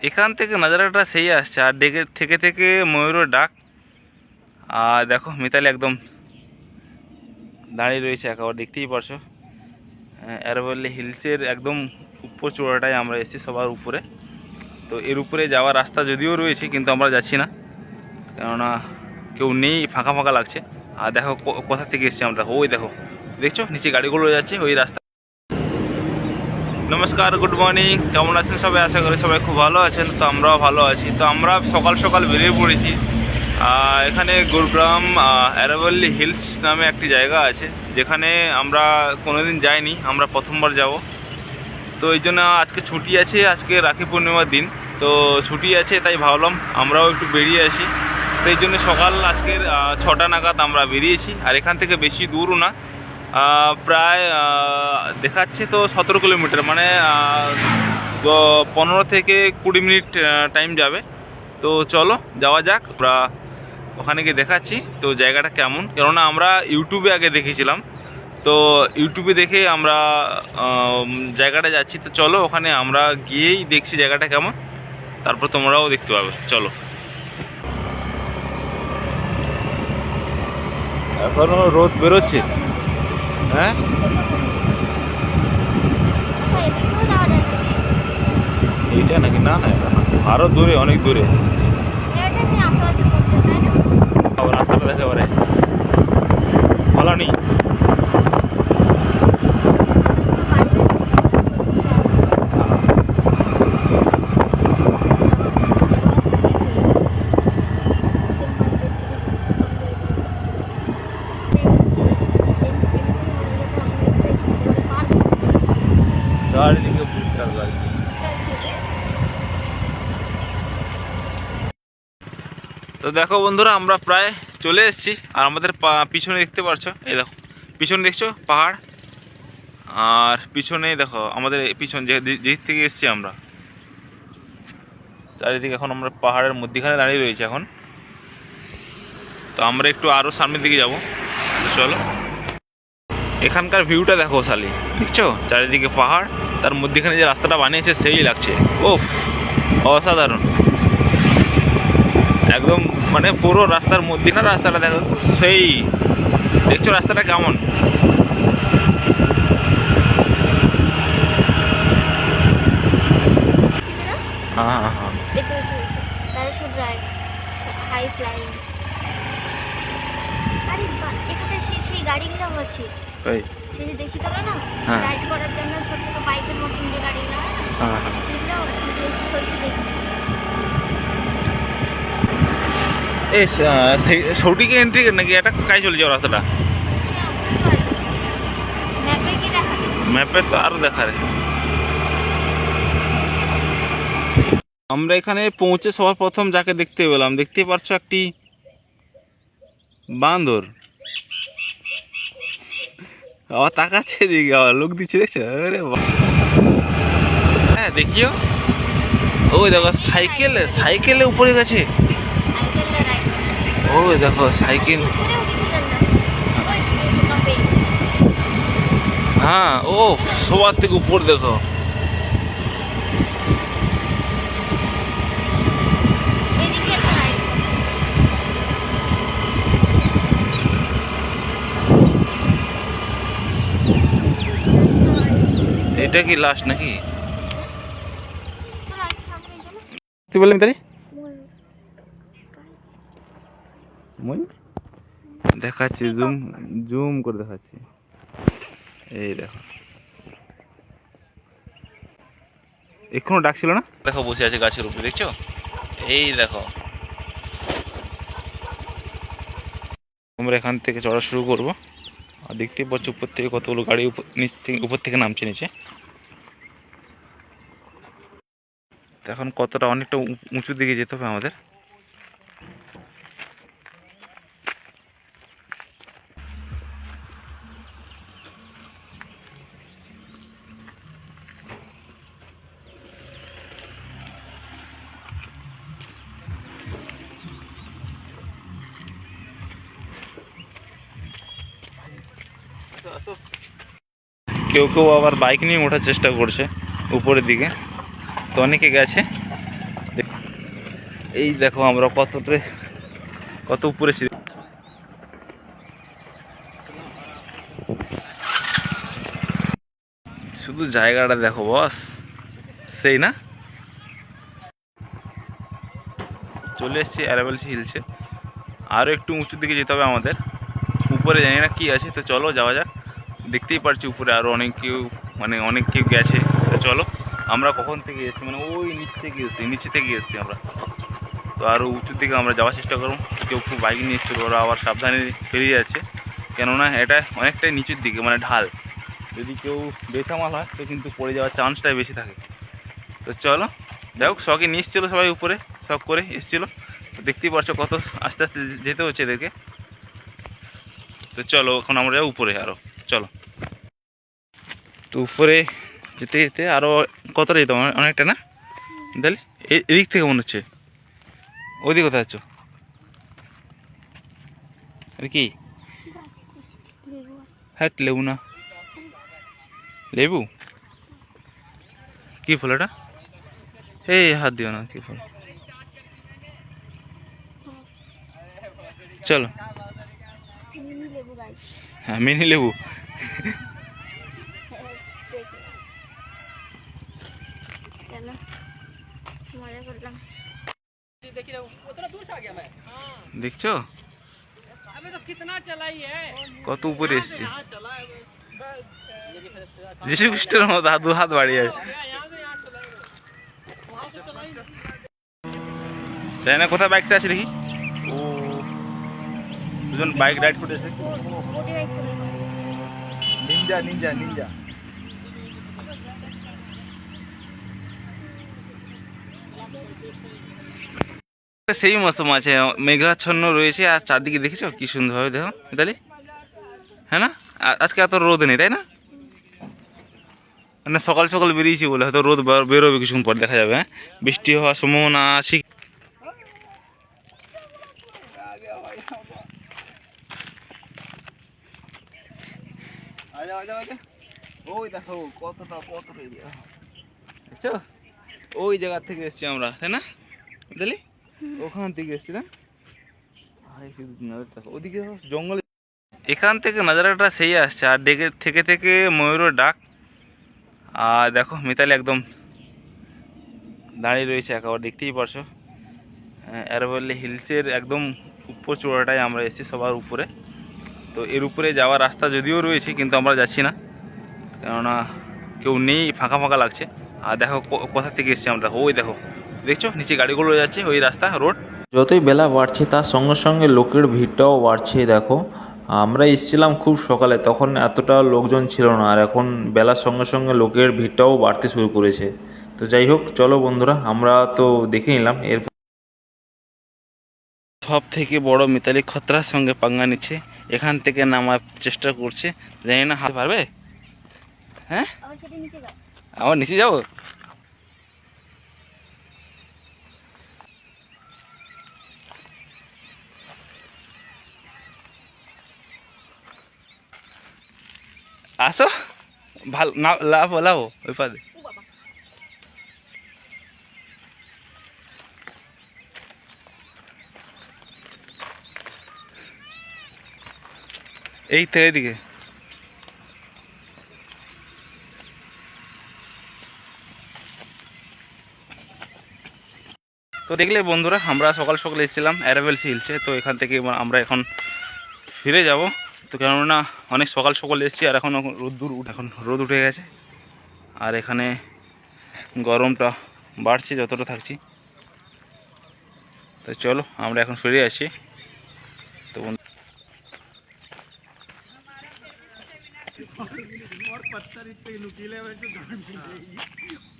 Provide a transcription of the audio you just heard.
এখান থেকে নাজারাটা সেই আসছে, আর ডেকে, থেকে থেকে ময়ূরের ডাক। আর দেখো, মিতালি একদম দাঁড়িয়ে রয়েছে একেবারে দেখতেই পারছ। অ্যারোভ্যালি হিলসের একদম উপর চূড়াটায় আমরা এসেছি সবার উপরে। তো এর উপরে যাওয়ার রাস্তা যদিও রয়েছে, কিন্তু আমরা যাচ্ছি না। কেননা কেউ নেই, ফাঁকা ফাঁকা লাগছে। আর দেখো কোথা থেকে এসেছি আমরা? ওই দেখো, দেখছ? নিচে গাড়িগুলো যাচ্ছে, ওই রাস্তা নমস্কার গুড মর্নিং কেমন আছেন সবাই? আশা করি সবাই খুব ভালো আছেন, তো আমরাও ভালো আছি। তো আমরা সকাল সকাল বেরিয়ে পড়েছি। এখানে গুরগ্রাম অ্যারাবল্লি হিলস নামে একটি জায়গা আছে, যেখানে আমরা কোনোদিন যাইনি, আমরা প্রথমবার যাব। তো এই জন্য আজকে ছুটি আছে, আজকে রাখি পূর্ণিমার দিন। তো ছুটি আছে, তাই ভাবলাম আমরাও একটু বেরিয়ে আসি। তো এই জন্য সকাল আজকের ছটা নাগাদ আমরা বেরিয়েছি, আর এখান থেকে বেশি দূরও না। প্রায় দেখাচ্ছে তো সতেরো কিলোমিটার মানে পনেরো থেকে কুড়ি মিনিট টাইম যাবে। তো চলো যাওয়া যাক আমরা ওখানে গিয়ে দেখাচ্ছি তো জায়গাটা কেমন। কেননা আমরা ইউটিউবে আগে দেখেছিলাম তো ইউটিউবে দেখে আমরা আম, জায়গাটা যাচ্ছি। তো চলো ওখানে আমরা গিয়েই দেখছি জায়গাটা কেমন। তারপর তোমরাও দেখতে পাবে। চলো। এখনও রোদ বেরোচ্ছে। হ্যাঁ? এইটা নাকি? না না। আরও দূরে অনেক দূরে আবার রাস্তাটা দেখে এবারে ভালো নেই চারিদিকে তো দেখো বন্ধুরা, আমরা প্রায় চলে এসেছি আর আমাদের পিছনে দেখতে পারছ? এই দেখো, পিছনে দেখছ? পাহাড়। আর পিছনে দেখো, আমাদের পিছন যে যে দিক থেকে এসেছি আমরা। চারিদিকে এখন আমরা পাহাড়ের মধ্যিখানে দাঁড়িয়ে রয়েছে এখন। তো আমরা একটু আরও সামনের দিকে যাব। চলো। এখানকার ভিউটা দেখো শালি দেখছ? চারিদিকে পাহাড় তার মধ্যিখানে যে রাস্তাটা বানিয়েছে সেই লাগছে। ওফ অসাধারণ। একদম মানে পুরো রাস্তার মধ্যিখানে রাস্তাটা দেখো সেই। দেখছ রাস্তাটা কেমন? হ্যাঁ হ্যাঁ হ্যাঁ। হাই ফ্লাইং আরে বাহ, এখানে সেই সেই গাড়িগুলো আছে এই। সেই যে দেখি তোলো না হ্যাঁ। রাইড করার জন্য ছোট ছোট বাইকের মতন যে গাড়িগুলো হয়, হ্যাঁ হ্যাঁ। সেগুলো দেখি, ছবি দেখি। এই সৌটিকে এন্ট্রি নাকি? এটা কাজ চলে যাও রাস্তাটা? ম্যাপে কি দেখা ম্যাপে তো আরও দেখা রে আমরা এখানে পৌঁছে সবার প্রথম যাকে দেখতে পেলাম দেখতে পাচ্ছ একটি বান্দর। আবার তাকাচ্ছে দিকে আবার লোক দিচ্ছে, দেখছ? হ্যাঁ দেখিও। ওই দেখো, সাইকেলে সাইকেলে উপরে গেছে। ওই দেখো, সাইকেল। হ্যাঁ ও সবার থেকে উপর দেখো এদিকে একটা রাইড এটা কি লাস্ট নাকি? কি তারি? ময়ূর। ময়ূর দেখাচ্ছি জুম জুম করে দেখাচ্ছি। এই দেখো। এখনও ডাকছিল না? দেখো বসে আছে গাছের উপরে দেখছ? এই দেখো। আমরা এখান থেকে চড়া শুরু করব। আর দেখতে পাচ্ছ উপর থেকে কতগুলো গাড়ি নিচ থেকে উপর থেকে নামছে নিচে। এখন কতটা অনেকটা উঁচু দিকে যেতে হবে আমাদের। কেউ কেউ আবার বাইক নিয়ে ওঠার চেষ্টা করছে উপরের দিকে। তো অনেকে গেছে। এই দেখো আমরা কতটা, কত উপরে সিঁড়ি শুধু জায়গাটা দেখো বস সেই না? চলে এসেছি অ্যারাবেলস হিলসে আরও একটু উঁচুর দিকে যেতে হবে আমাদের। উপরে জানি না কী আছে, তো চলো যাওয়া যাক। দেখতেই পারছি উপরে আরও অনেক কেউ মানে অনেক কেউ গেছে। চলো, আমরা কখন থেকে এসেছি? মানে ওই নিচ থেকে এসেছি, নিচে থেকে এসেছি আমরা। তো আরও উঁচুর দিকে আমরা যাওয়ার চেষ্টা করব। কেউ খুব বাইক নিয়ে এসেছিল, ওরা আবার সাবধানে ফিরে যাচ্ছে। কেননা এটা অনেকটাই নিচুর দিকে মানে ঢাল। যদি কেউ বেসামাল হয়, তো কিন্তু পড়ে যাওয়ার চান্সটাই বেশি থাকে। তো চলো, যাই হোক শখে নিয়ে এসেছিল সবাই উপরে শখ করে এসেছিল। দেখতেই পারছ কত আস্তে আস্তে যেতে হচ্ছে এদেরকে। তো চলো, এখন আমরা উপরে আরও চলো। তো উপরে যেতে যেতে আরও কতটা যেতাম অনেকটা না? তাহলে এদিক থেকে মনে হচ্ছে। ওইদিকে কোথায় আছো আরে কি? হ্যাঁ লেবু না লেবু? কি ফল এটা? এই হাত দিও না, কি ফল? চলো। হ্যাঁ, মিনি লেবু দেখছ? কত উপরে এসছে। যিশু খ্রিস্টের মতো হাত হাত বাড়িয়ে তাই না কোথায় বাইকটা আছে দেখি। দুজন বাইক রাইড করেছে। করে নিনজা নিনজা নিনজা সেই মৌসুম আছে মেঘাচ্ছন্ন রয়েছে আর চারদিকে দেখেছ কি সুন্দরভাবে দেখো তাহলে হ্যাঁ না? আজকে এত রোদ নেই তাই না? মানে সকাল সকাল বেরিয়েছি বলে হয়তো রোদ বার- বেরোবে কিছুক্ষণ পর দেখা যাবে হ্যাঁ? বৃষ্টি হওয়ার সম্ভাবনা আছে। ওই দেখো কতটা কতটা এরিয়া ওই জায়গা থেকে এসেছি আমরা তাই না? বুঝলি ওখান থেকে এসেছি না। ওদিকে জঙ্গলে এখান থেকে নাজারাটা সেই আসছে আর ডেকে থেকে থেকে ময়ূরের ডাক। আর দেখো মিতালি একদম দাঁড়িয়ে রয়েছে একেবারে দেখতেই পারছ। অ্যারোভ্যালি হিলসের একদম উপর চূড়াটায় আমরা এসেছি সবার উপরে। তো এর উপরে যাওয়ার রাস্তা যদিও রয়েছে কিন্তু আমরা যাচ্ছি না। কেননা কেউ নেই ফাঁকা ফাঁকা লাগছে। আর দেখো কো- কোথা থেকে এসেছি আমরা? দেখো ওই দেখো। দেখছ? নিচে গাড়িগুলো যাচ্ছে ওই রাস্তা রোড। যতই বেলা বাড়ছে তার সঙ্গে সঙ্গে লোকের ভিড়টাও বাড়ছে দেখো। আমরা এসেছিলাম খুব সকালে তখন এতটা লোকজন ছিল না। আর এখন বেলার সঙ্গে সঙ্গে লোকের ভিড়টাও বাড়তে শুরু করেছে। তো যাই হোক চলো বন্ধুরা আমরা তো দেখে নিলাম। এর সব থেকে বড় মিতালি খতরার সঙ্গে পাঙ্গা নিচ্ছে। এখান থেকে নামার চেষ্টা করছে। জানি না, হাতে পারবে? হ্যাঁ? আমার নিচে যাব? আসো। ভালো, না লাভ লাভ ওই পারে। এই তো এদিকে তো দেখলে বন্ধুরা, আমরা সকাল সকাল এসেছিলাম অ্যারাভেলস হিলসে তো এখান থেকে আমরা এখন ফিরে যাব। তো কেননা অনেক সকাল সকাল এসেছি আর এখন রোদ্দুর উঠ- এখন রোদ উঠে গেছে। আর এখানে গরমটা বাড়ছে, যতটা থাকছি। তো চলো, আমরা এখন ফিরে আসি। પથ્થર ઇતની લુકી લેવે છે? ગાંડી